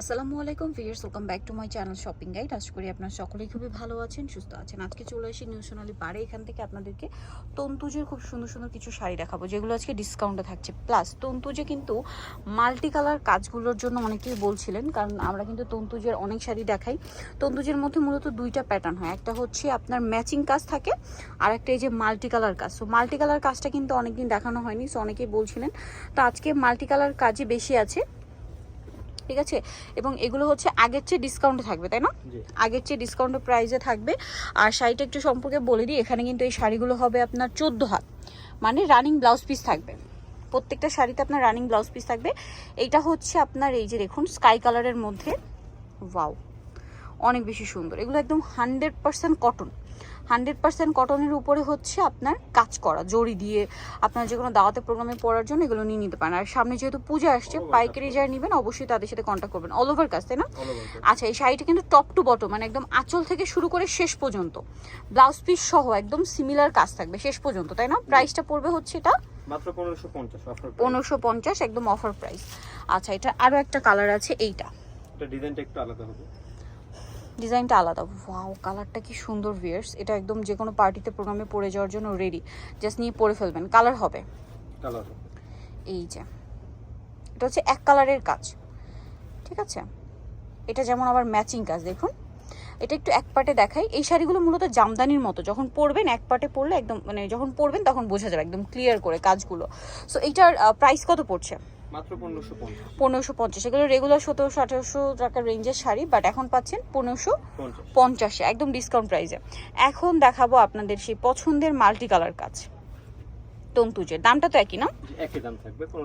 আসসালামু আলাইকুম viewers welcome back to my channel shopping guide. আশা করি আপনারা সকলেই খুবই ভালো আছেন, সুস্থ আছেন। আজকে চলে এসেছি নিউ সোনালি এখান থেকে আপনাদেরকে তন্তুজের খুব সুন্দর সুন্দর কিছু শাড়ি দেখাবো, যেগুলো আজকে ডিসকাউন্টে থাকছে। প্লাস তন্তুজে কিন্তু মাল্টি কালার কাজগুলোর জন্য অনেকেই বলছিলেন, কারণ আমরা কিন্তু তন্তুজের অনেক শাড়ি দেখাই। তন্তুজের মধ্যে মূলত দুইটা প্যাটার্ন হয়। একটা হচ্ছে আপনার ম্যাচিং কাজ থাকে, আর একটা এই যে মাল্টি কালার কাজ। সো মাল্টি কালার কাজটা কিন্তু অনেকদিন দেখানো হয়নি সো অনেকেই বলছিলেন, তো আজকে মাল্টি কালার কাজই বেশি আছে। ঠিক আছে? এবং এগুলো হচ্ছে আগের চেয়ে ডিসকাউন্টে থাকবে তাই না? আগের চেয়ে ডিসকাউন্টের প্রাইসে থাকবে। আর শাড়িটা একটু সম্পর্কে বলে দিই এখানে কিন্তু এই শাড়িগুলো হবে আপনার চোদ্দ হাত। মানে রানিং ব্লাউজ পিস থাকবে। প্রত্যেকটা শাড়িতে আপনার রানিং ব্লাউজ পিস থাকবে। এইটা হচ্ছে আপনার এই যে দেখুন স্কাই কালারের মধ্যে। ওয়াও অনেক বেশি সুন্দর। এগুলো একদম hundred percent cotton hundred percent কটনের উপরে হচ্ছে আপনার কাজ করা জড়ি দিয়ে আপনার যে কোনো দাওয়াতে প্রোগ্রামে পড়ার জন্য এগুলো নিয়ে নিতে পারেন। আর সামনে যেহেতু পূজা আসছে পাইকারি যারা নেবেন অবশ্যই তাদের সাথে কন্ট্যাক্ট করবেন। অল ওভার কাজ তাই না? আচ্ছা এই শাড়িটা কিন্তু টপ টু বটম মানে একদম আঁচল থেকে শুরু করে শেষ পর্যন্ত। ব্লাউজ পিস সহ একদম সিমিলার কাজ থাকবে শেষ পর্যন্ত তাই না? প্রাইসটা পড়বে হচ্ছে এটা মাত্র একদম অফার প্রাইস আচ্ছা এটা আরও একটা কালার আছে এইটা। এটা ডিজাইনটা একটু আলাদা হবে। ডিজাইনটা আলাদা। ওয়াও কালারটা কি সুন্দর ভিয়ার্স এটা একদম যে কোনো পার্টিতে প্রোগ্রামে পরে যাওয়ার জন্য রেডি জাস্ট নিয়ে পরে ফেলবেন। কালার হবে। কালার হবে। এই যে এটা হচ্ছে এক কালারের কাজ। ঠিক আছে? এটা যেমন আবার ম্যাচিং কাজ দেখুন। এটা একটু এক পাটে দেখাই। এই শাড়িগুলো মূলত জামদানির মতো। যখন পরবেন এক পাটে পরলে একদম মানে যখন পরবেন তখন বোঝা যাবে একদম ক্লিয়ার করে কাজগুলো। সো এইটার প্রাইস কত পড়ছে? মাত্র পনেরোশো পঞ্চাশ। এগুলো রেগুলার সতেরোশো আঠেরোশো টাকার রেঞ্জের শাড়ি বাট এখন পাচ্ছেন পনেরোশো পঞ্চাশে। একদম ডিসকাউন্ট প্রাইসে এখন দেখাবো আপনাদের সেই পছন্দের মাল্টি কালার কাজ। তন্তুজের। দামটা তো একই না?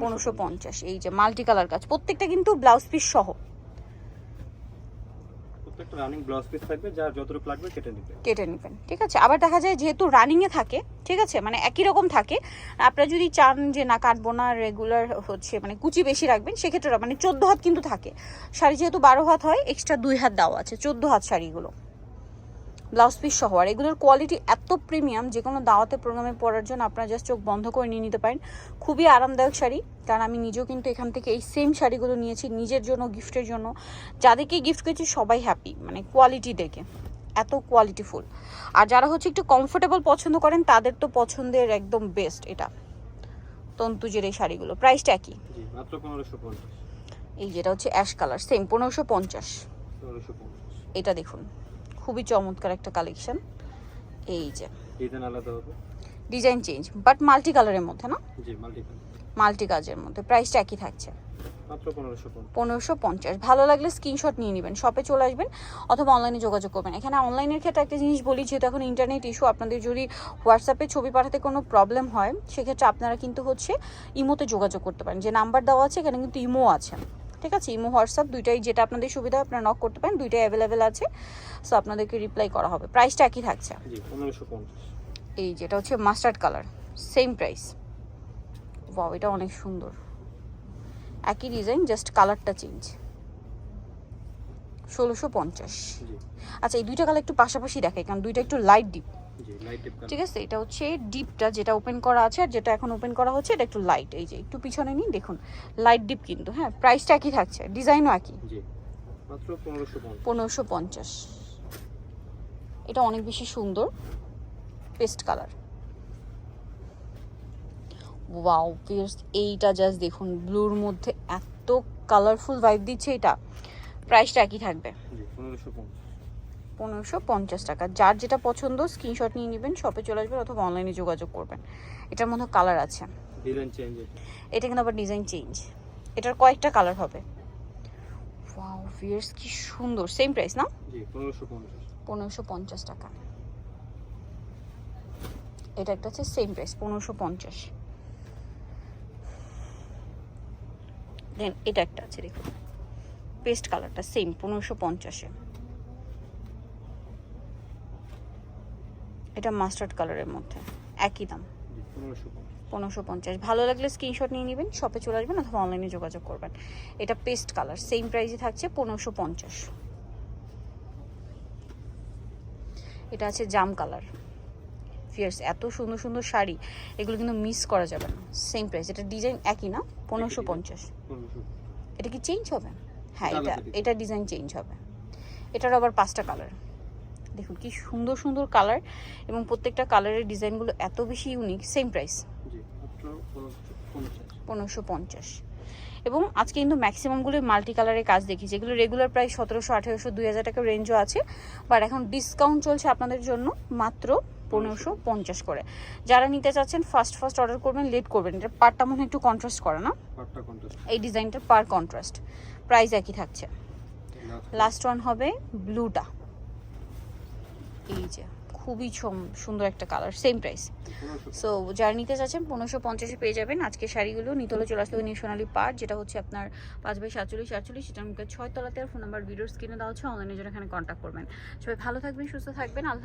পনেরোশো পঞ্চাশ। এই যে মাল্টি কালার কাজ প্রত্যেকটা কিন্তু ব্লাউজ পিস সহ। কেটে নিবে। কেটে নেবেন, ঠিক আছে? আবার দেখা যায় যেহেতু থাকে, ঠিক আছে? মানে একই রকম থাকে, আপনারা যদি চান যে না, কাটবো না রেগুলার হচ্ছে মানে কুচি বেশি রাখবেন, সেক্ষেত্রে মানে চোদ্দ হাত কিন্তু থাকে। শাড়ি যেহেতু বারো হাত হয় এক্সট্রা দুই হাত দেওয়া আছে, চোদ্দ হাত শাড়িগুলো। ব্লাউজ পিস সহ। আর এগুলোর কোয়ালিটি এত প্রিমিয়াম যে কোনো দাওয়াতে প্রোগ্রামে পরার জন্য আপনারা জাস্ট চোখ বন্ধ করে নিয়ে নিতে পারেন। খুবই আরামদায়ক শাড়ি কারণ আমি নিজেও কিন্তু এখান থেকে এই সেম শাড়িগুলো নিয়েছি নিজের জন্য গিফটের জন্য। যাদেরকে গিফট করেছি সবাই হ্যাপি মানে কোয়ালিটি দেখে এত কোয়ালিটিফুল আর যারা হচ্ছে একটু কমফোর্টেবল পছন্দ করেন তাদের তো পছন্দের একদম বেস্ট এটা তন্তুজের এই শাড়িগুলো। প্রাইসটা একই। এই যেটা হচ্ছে অ্যাশ কালার সেম পনেরোশো পঞ্চাশ। এটা দেখুন। খুবই চমৎকার একটা কালেকশন এই যে। ডিজাইন আলাদা হবে? ডিজাইন চেঞ্জ বাট মাল্টি কালারের মধ্যে না? জি মাল্টি কালার মাল্টি কাজের মধ্যে প্রাইসটা একই থাকছে। পনেরোশো পঞ্চাশ। ভালো লাগলে স্ক্রিনশট নিয়ে নেবেন। শপে চলে আসবেন অথবা অনলাইনে যোগাযোগ করবেন। এখানে অনলাইনের ক্ষেত্রে একটা জিনিস বলি যেহেতু এখন ইন্টারনেট ইস্যু আপনাদের যদি হোয়াটসঅ্যাপে ছবি পাঠাতে কোনো প্রবলেম হয় সেক্ষেত্রে আপনারা কিন্তু হচ্ছে ইমোতে যোগাযোগ করতে পারেন। যে নাম্বার দেওয়া আছে এখানে কিন্তু ইমো আছে। ঠিক আছে? ইমো হোয়াটসঅ্যাপ দুইটাই যেটা আপনাদের সুবিধা আপনারা নক করতে পারেন দুইটাই অ্যাভেলেবেল আছে। সো আপনাদেরকে রিপ্লাই করা হবে। প্রাইসটা একই থাকছে। এই যেটা হচ্ছে mustard colour same price wow এটা অনেক সুন্দর। একই ডিজাইন জাস্ট কালারটা চেঞ্জ ষোলোশো পঞ্চাশ। জি। আচ্ছা এই দুইটা কালার একটু পাশাপাশি দেখাই কারণ দুইটা একটু লাইট ডিপ ঠিক আছে এটা হচ্ছে ডিপটা যেটা ওপেন করা আছে আর যেটা এখন ওপেন করা হচ্ছে এটা একটু লাইট এই যে একটু পিছনে নিন দেখুন লাইট ডিপ কিন্তু হ্যাঁ প্রাইসটা একই থাকছে ডিজাইনও একই। পনেরোশো পঞ্চাশ। এটা অনেক বেশি সুন্দর পেস্ট কালার ওয়াও পিয়ার্স এইটা জাস্ট দেখুন ব্লুর মধ্যে এত কালারফুল ভাইব দিচ্ছে এটা। প্রাইসটা একই থাকবে। পনেরোশো পঞ্চাশ। পনেরোশো পঞ্চাশ টাকা। যার যেটা পছন্দ স্ক্রিনশট নিয়ে নেবেন শপে চলে আসবেন অথবা অনলাইনে যোগাযোগ করবেন। এটার মধ্যে কালার আছে। এটা। কিন্তু আবার ডিজাইন চেঞ্জ এটার কয়েকটা কালার হবে। ওয়াও ভিয়ার্স কি সুন্দর। সেম প্রাইস না? পনেরোশো পঞ্চাশ। টাকা। এটা একটা হচ্ছে সেম প্রাইস পনেরোশো পঞ্চাশ। দেন এটা একটা আছে দেখুন। পেস্ট কালারটা সেম পনেরোশো পঞ্চাশে। এটা মাস্টার্ড কালারের মধ্যে। একই দাম। পনেরোশো পঞ্চাশ। ভালো লাগলে স্ক্রিনশট নিয়ে নেবেন শপে চলে আসবেন অথবা অনলাইনে যোগাযোগ করবেন। এটা পেস্ট কালার সেম প্রাইসে থাকছে পনেরোশো পঞ্চাশ। এটা আছে জাম কালার ফিয়ার্স এত সুন্দর সুন্দর শাড়ি এগুলো কিন্তু মিস করা যাবে না। সেম প্রাইস এটা ডিজাইন একই না? পনেরোশো পঞ্চাশ। এটা কি চেঞ্জ হবে? হ্যাঁ এটা এটা এটা ডিজাইন চেঞ্জ হবে। এটার আবার পাঁচটা কালার দেখুন কি সুন্দর সুন্দর কালার এবং প্রত্যেকটা কালারের ডিজাইনগুলো এত বেশি ইউনিক সেম প্রাইস জি পনেরোশো পঞ্চাশ। এবং আজকে কিন্তু ম্যাক্সিমামগুলো মাল্টি কালারের কাজ দেখি যেগুলো রেগুলার প্রাইস সতেরোশো আঠেরোশো দুই হাজার টাকার রেঞ্জও আছে। বাট এখন ডিসকাউন্ট চলছে আপনাদের জন্য মাত্র পনেরোশো পঞ্চাশ করে। যারা নিতে চাচ্ছেন ফার্স্ট ফার্স্ট অর্ডার করবেন লেট করবেন। এটা পারটা মনে হয় একটু কন্ট্রাস্ট করে না? এই ডিজাইনটার পার কন্ট্রাস্ট প্রাইস একই থাকছে। লাস্ট ওয়ান হবে ব্লুটা এই যে, খুবই সুন্দর একটা কালার সেম প্রাইস সো যারা নিতে চাচ্ছেন পনেরোশো পঞ্চাশে পেয়ে যাবেন আজকে শাড়িগুলো, নিতলে চলে আসলে নিউ সোনালি পাট যেটা হচ্ছে আপনার পাঁচ বাই সাতচল্লিশ আটচল্লিশ সেটার মুখে ছয় তলাতে আর ফোন নাম্বার ভিডিওর স্ক্রিনে দেওয়া হচ্ছে অনলাইনে জন্য এখানে কন্ট্যাক্ট করবেন। সবাই ভালো থাকবেন, সুস্থ থাকবেন, আল্লাহ